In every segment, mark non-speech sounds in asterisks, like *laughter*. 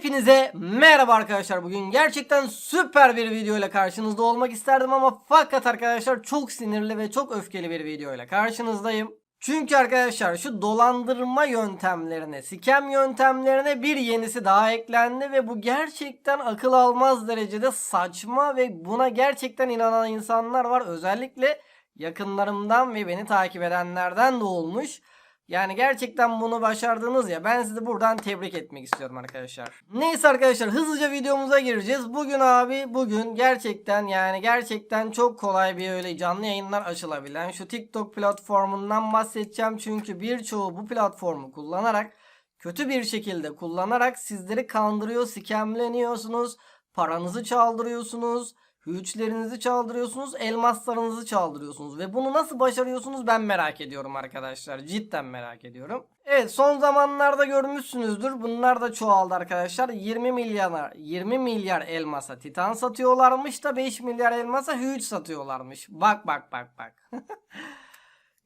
Hepinize merhaba arkadaşlar. Bugün gerçekten süper bir video ile karşınızda olmak isterdim ama fakat arkadaşlar çok sinirli ve çok öfkeli bir video ile karşınızdayım. Çünkü arkadaşlar şu dolandırma yöntemlerine, sikem yöntemlerine bir yenisi daha eklendi ve bu gerçekten akıl almaz derecede saçma ve buna gerçekten inanan insanlar var. Özellikle yakınlarımdan ve beni takip edenlerden de olmuş. Yani gerçekten bunu başardınız ya ben sizi buradan tebrik etmek istiyorum arkadaşlar. Neyse arkadaşlar hızlıca videomuza gireceğiz. Bugün abi bugün gerçekten yani gerçekten çok kolay bir öyle canlı yayınlar açılabilen şu TikTok platformundan bahsedeceğim. Çünkü birçoğu bu platformu kullanarak kötü bir şekilde kullanarak sizleri kandırıyor, sikemleniyorsunuz, paranızı çaldırıyorsunuz. Hüçlerinizi çaldırıyorsunuz, elmaslarınızı çaldırıyorsunuz ve bunu nasıl başarıyorsunuz ben merak ediyorum arkadaşlar. Cidden merak ediyorum. Evet son zamanlarda görmüşsünüzdür. Bunlar da çoğaldı arkadaşlar. 20 milyar 20 milyar elmasa titan satıyorlarmış da 5 milyar elmasa hüç satıyorlarmış. Bak bak bak bak. *laughs*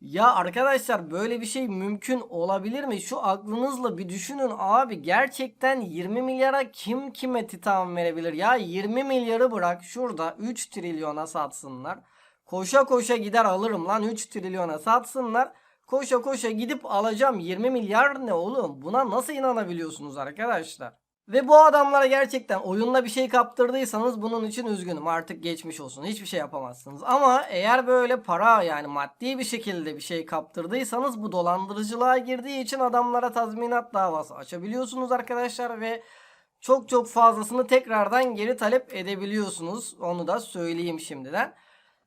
Ya arkadaşlar böyle bir şey mümkün olabilir mi? Şu aklınızla bir düşünün abi. Gerçekten 20 milyara kim kime titan verebilir? Ya 20 milyarı bırak şurada 3 trilyona satsınlar. Koşa koşa gider alırım lan 3 trilyona satsınlar. Koşa koşa gidip alacağım 20 milyar ne oğlum? Buna nasıl inanabiliyorsunuz arkadaşlar? Ve bu adamlara gerçekten oyunda bir şey kaptırdıysanız bunun için üzgünüm. Artık geçmiş olsun. Hiçbir şey yapamazsınız. Ama eğer böyle para yani maddi bir şekilde bir şey kaptırdıysanız bu dolandırıcılığa girdiği için adamlara tazminat davası açabiliyorsunuz arkadaşlar ve çok çok fazlasını tekrardan geri talep edebiliyorsunuz. Onu da söyleyeyim şimdiden.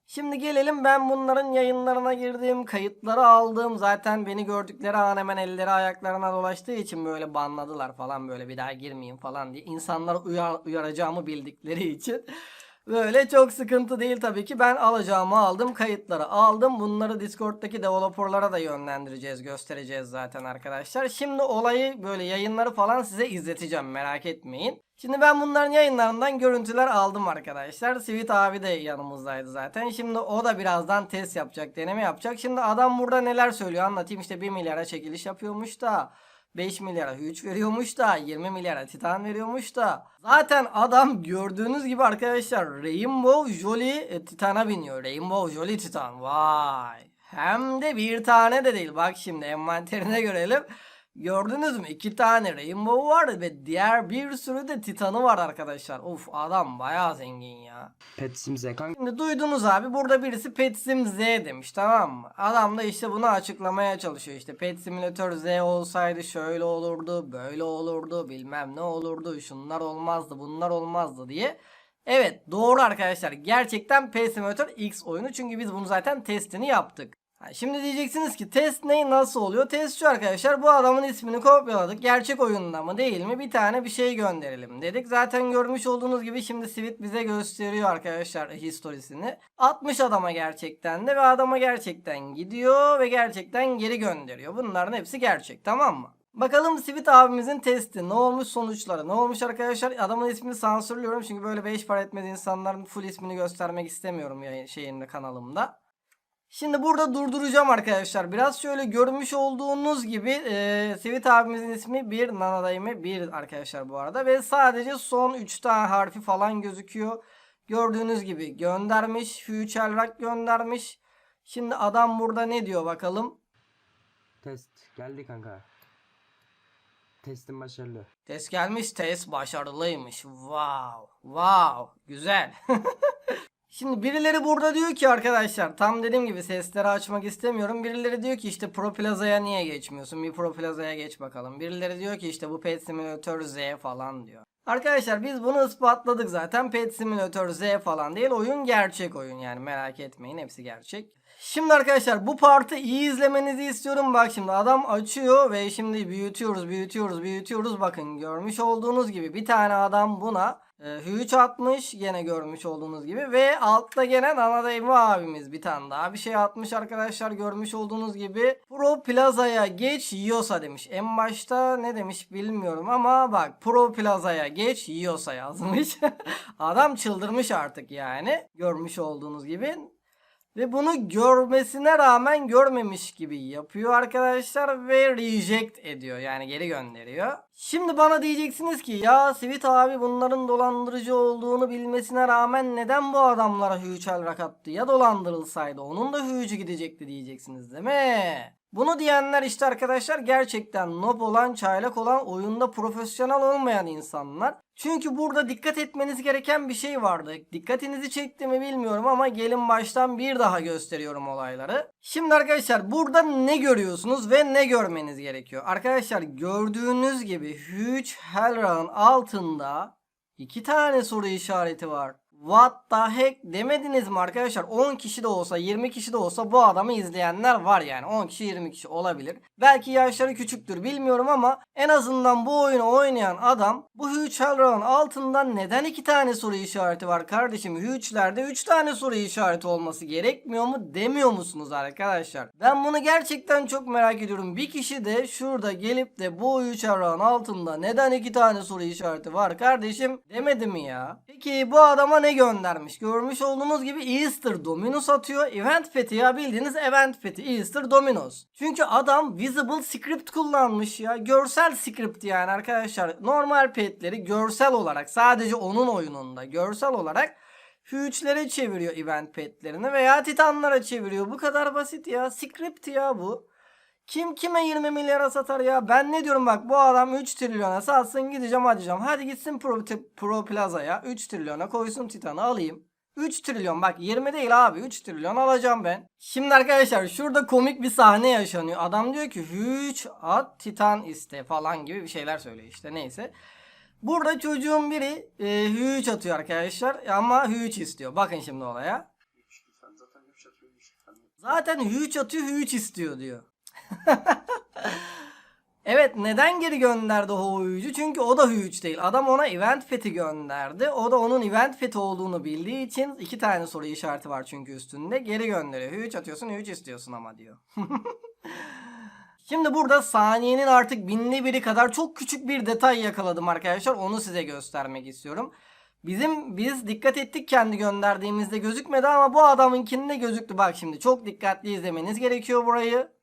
Şimdi gelelim ben bunların yayınlarına girdim, kayıtları aldım. Zaten beni gördükleri an hemen elleri ayaklarına dolaştığı için böyle banladılar falan böyle bir daha girmeyin falan diye. İnsanlar uyar, uyaracağımı bildikleri için. Böyle çok sıkıntı değil tabii ki. Ben alacağımı aldım, kayıtları aldım. Bunları Discord'daki developerlara da yönlendireceğiz, göstereceğiz zaten arkadaşlar. Şimdi olayı böyle yayınları falan size izleteceğim merak etmeyin. Şimdi ben bunların yayınlarından görüntüler aldım arkadaşlar. Sweet abi de yanımızdaydı zaten. Şimdi o da birazdan test yapacak, deneme yapacak. Şimdi adam burada neler söylüyor anlatayım. İşte 1 milyara çekiliş yapıyormuş da 5 milyara hüç veriyormuş da 20 milyara titan veriyormuş da. Zaten adam gördüğünüz gibi arkadaşlar Rainbow Jolly e, titana biniyor. Rainbow Jolly titan vay. Hem de bir tane de değil. Bak şimdi envanterine görelim. Gördünüz mü? İki tane Rainbow var ve diğer bir sürü de Titan'ı var arkadaşlar. Of adam bayağı zengin ya. Petsim Zekan Şimdi duydunuz abi burada birisi Pet Sim Z demiş tamam mı? Adam da işte bunu açıklamaya çalışıyor işte Pet Simulator Z olsaydı şöyle olurdu böyle olurdu bilmem ne olurdu şunlar olmazdı bunlar olmazdı diye. Evet doğru arkadaşlar gerçekten Pet Simulator X oyunu çünkü biz bunu zaten testini yaptık. Şimdi diyeceksiniz ki test ne nasıl oluyor? Test şu arkadaşlar bu adamın ismini kopyaladık. Gerçek oyunda mı değil mi? Bir tane bir şey gönderelim dedik. Zaten görmüş olduğunuz gibi şimdi Sweet bize gösteriyor arkadaşlar historisini. 60 adama gerçekten de ve adama gerçekten gidiyor ve gerçekten geri gönderiyor. Bunların hepsi gerçek tamam mı? Bakalım Sweet abimizin testi ne olmuş sonuçları ne olmuş arkadaşlar adamın ismini sansürlüyorum çünkü böyle 5 para etmez insanların full ismini göstermek istemiyorum yayın şeyinde kanalımda. Şimdi burada durduracağım arkadaşlar. Biraz şöyle görmüş olduğunuz gibi e, Sweet abimizin ismi bir Nanadayımı bir arkadaşlar bu arada. Ve sadece son 3 tane harfi falan gözüküyor. Gördüğünüz gibi göndermiş. Rock göndermiş. Şimdi adam burada ne diyor bakalım. test geldi kanka. Testim başarılı. Test gelmiş test başarılıymış. Wow. Wow. Güzel. *laughs* Şimdi birileri burada diyor ki arkadaşlar tam dediğim gibi sesleri açmak istemiyorum. Birileri diyor ki işte Pro Plaza'ya niye geçmiyorsun? Bir Pro Plaza'ya geç bakalım. Birileri diyor ki işte bu Pet Simulator Z falan diyor. Arkadaşlar biz bunu ispatladık zaten. Pet Simulator Z falan değil. Oyun gerçek oyun yani merak etmeyin hepsi gerçek. Şimdi arkadaşlar bu partı iyi izlemenizi istiyorum. Bak şimdi adam açıyor ve şimdi büyütüyoruz, büyütüyoruz, büyütüyoruz. Bakın görmüş olduğunuz gibi bir tane adam buna e, hüç atmış. Yine görmüş olduğunuz gibi. Ve altta gene Nanadayım abimiz bir tane daha bir şey atmış arkadaşlar. Görmüş olduğunuz gibi Pro Plaza'ya geç yiyorsa demiş. En başta ne demiş bilmiyorum ama bak Pro Plaza'ya geç yiyorsa yazmış. *laughs* adam çıldırmış artık yani. Görmüş olduğunuz gibi. Ve bunu görmesine rağmen görmemiş gibi yapıyor arkadaşlar ve reject ediyor. Yani geri gönderiyor. Şimdi bana diyeceksiniz ki ya Sweet abi bunların dolandırıcı olduğunu bilmesine rağmen neden bu adamlara hüçel rak attı? Ya dolandırılsaydı onun da hücü gidecekti diyeceksiniz değil mi? Bunu diyenler işte arkadaşlar gerçekten noob olan, çaylak olan, oyunda profesyonel olmayan insanlar. Çünkü burada dikkat etmeniz gereken bir şey vardı. Dikkatinizi çekti mi bilmiyorum ama gelin baştan bir daha gösteriyorum olayları. Şimdi arkadaşlar burada ne görüyorsunuz ve ne görmeniz gerekiyor? Arkadaşlar gördüğünüz gibi Huge Hellrun altında iki tane soru işareti var. What the heck demediniz mi arkadaşlar? 10 kişi de olsa 20 kişi de olsa bu adamı izleyenler var yani. 10 kişi 20 kişi olabilir. Belki yaşları küçüktür bilmiyorum ama en azından bu oyunu oynayan adam bu Huge Hellrun altından neden 2 tane soru işareti var kardeşim? Huge'lerde 3 tane soru işareti olması gerekmiyor mu demiyor musunuz arkadaşlar? Ben bunu gerçekten çok merak ediyorum. Bir kişi de şurada gelip de bu Huge Hellrun altında neden 2 tane soru işareti var kardeşim demedi mi ya? Peki bu adama ne göndermiş? Görmüş olduğunuz gibi Easter Dominus atıyor. Event Pet'i ya bildiğiniz Event Pet'i Easter Dominus. Çünkü adam Visible Script kullanmış ya. Görsel script yani arkadaşlar. Normal petleri görsel olarak sadece onun oyununda görsel olarak Huge'lere çeviriyor event petlerini veya titanlara çeviriyor. Bu kadar basit ya. Script ya bu. Kim kime 20 milyara satar ya? Ben ne diyorum bak bu adam 3 trilyona satsın gideceğim alacağım. Hadi gitsin Pro, Pro Plaza'ya 3 trilyona koysun Titan'ı alayım. 3 trilyon bak 20 değil abi 3 trilyon alacağım ben. Şimdi arkadaşlar şurada komik bir sahne yaşanıyor. Adam diyor ki huge at titan iste falan gibi bir şeyler söylüyor işte neyse. Burada çocuğun biri e, huge atıyor arkadaşlar ama huge istiyor. Bakın şimdi olaya. Zaten üç atıyormuş. Zaten huge atıyor huge istiyor diyor. *laughs* evet neden geri gönderdi huge'u? Çünkü o da huge değil. Adam ona event pet'i gönderdi. O da onun event pet'i olduğunu bildiği için iki tane soru işareti var çünkü üstünde. Geri gönderiyor. Huge atıyorsun huge istiyorsun ama diyor. *laughs* Şimdi burada saniyenin artık binde biri kadar çok küçük bir detay yakaladım arkadaşlar. Onu size göstermek istiyorum. Bizim biz dikkat ettik kendi gönderdiğimizde gözükmedi ama bu adamınkinde gözüktü. Bak şimdi çok dikkatli izlemeniz gerekiyor burayı.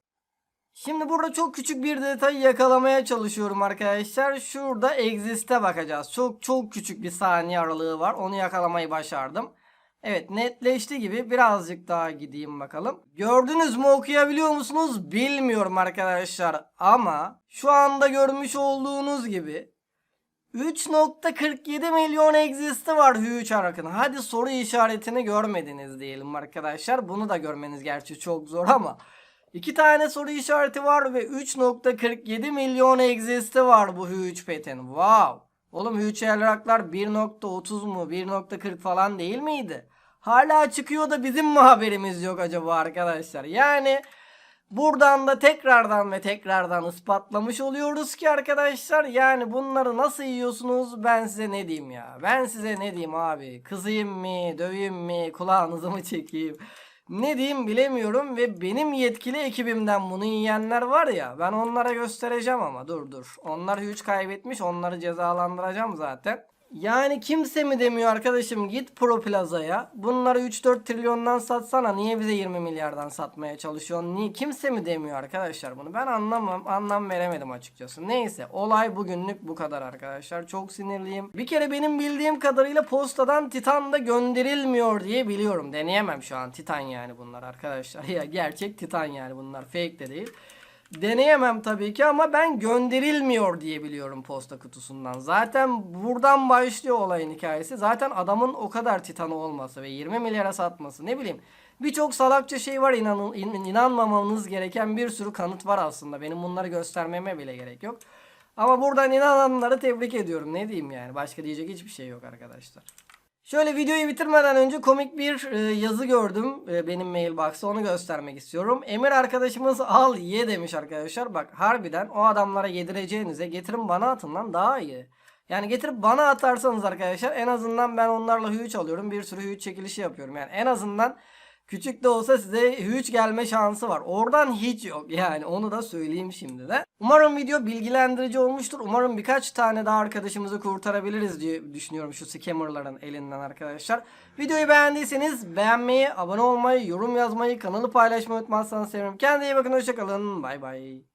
Şimdi burada çok küçük bir detayı yakalamaya çalışıyorum arkadaşlar. Şurada exist'e bakacağız. Çok çok küçük bir saniye aralığı var. Onu yakalamayı başardım. Evet netleşti gibi birazcık daha gideyim bakalım. Gördünüz mü okuyabiliyor musunuz bilmiyorum arkadaşlar. Ama şu anda görmüş olduğunuz gibi 3.47 milyon exist'i var Huge Ark'ın. Hadi soru işaretini görmediniz diyelim arkadaşlar. Bunu da görmeniz gerçi çok zor ama. İki tane soru işareti var ve 3.47 milyon exist'i var bu Huge Pet'in. Wow. Oğlum Huge Ark'lar 1.30 mu 1.40 falan değil miydi? Hala çıkıyor da bizim mi haberimiz yok acaba arkadaşlar? Yani buradan da tekrardan ve tekrardan ispatlamış oluyoruz ki arkadaşlar yani bunları nasıl yiyorsunuz ben size ne diyeyim ya. Ben size ne diyeyim abi. Kızayım mı, döveyim mi, kulağınızı mı çekeyim? Ne diyeyim bilemiyorum ve benim yetkili ekibimden bunu yiyenler var ya ben onlara göstereceğim ama dur dur. Onlar güç kaybetmiş onları cezalandıracağım zaten. Yani kimse mi demiyor arkadaşım git Pro Plaza'ya bunları 3-4 trilyondan satsana niye bize 20 milyardan satmaya çalışıyorsun? Niye kimse mi demiyor arkadaşlar bunu? Ben anlamam anlam veremedim açıkçası. Neyse olay bugünlük bu kadar arkadaşlar. Çok sinirliyim. Bir kere benim bildiğim kadarıyla postadan Titan da gönderilmiyor diye biliyorum. Deneyemem şu an Titan yani bunlar arkadaşlar. *laughs* Ya gerçek Titan yani bunlar fake de değil Deneyemem tabii ki ama ben gönderilmiyor diye biliyorum posta kutusundan. Zaten buradan başlıyor olayın hikayesi. Zaten adamın o kadar titanı olması ve 20 milyara satması ne bileyim. Birçok salakça şey var inanın, in- inanmamanız gereken bir sürü kanıt var aslında. Benim bunları göstermeme bile gerek yok. Ama buradan inananları tebrik ediyorum. Ne diyeyim yani. Başka diyecek hiçbir şey yok arkadaşlar. Şöyle videoyu bitirmeden önce komik bir e, yazı gördüm e, benim mailbox'ta onu göstermek istiyorum. Emir arkadaşımız al ye demiş arkadaşlar. Bak harbiden o adamlara yedireceğinize getirin bana atın lan daha iyi. Yani getirip bana atarsanız arkadaşlar en azından ben onlarla hüç alıyorum. Bir sürü hüç çekilişi yapıyorum. Yani en azından Küçük de olsa size huge gelme şansı var. Oradan hiç yok yani onu da söyleyeyim şimdi de. Umarım video bilgilendirici olmuştur. Umarım birkaç tane daha arkadaşımızı kurtarabiliriz diye düşünüyorum şu scammerların elinden arkadaşlar. Videoyu beğendiyseniz beğenmeyi, abone olmayı, yorum yazmayı, kanalı paylaşmayı unutmazsanız sevinirim. Kendinize iyi bakın hoşçakalın. Bay bay.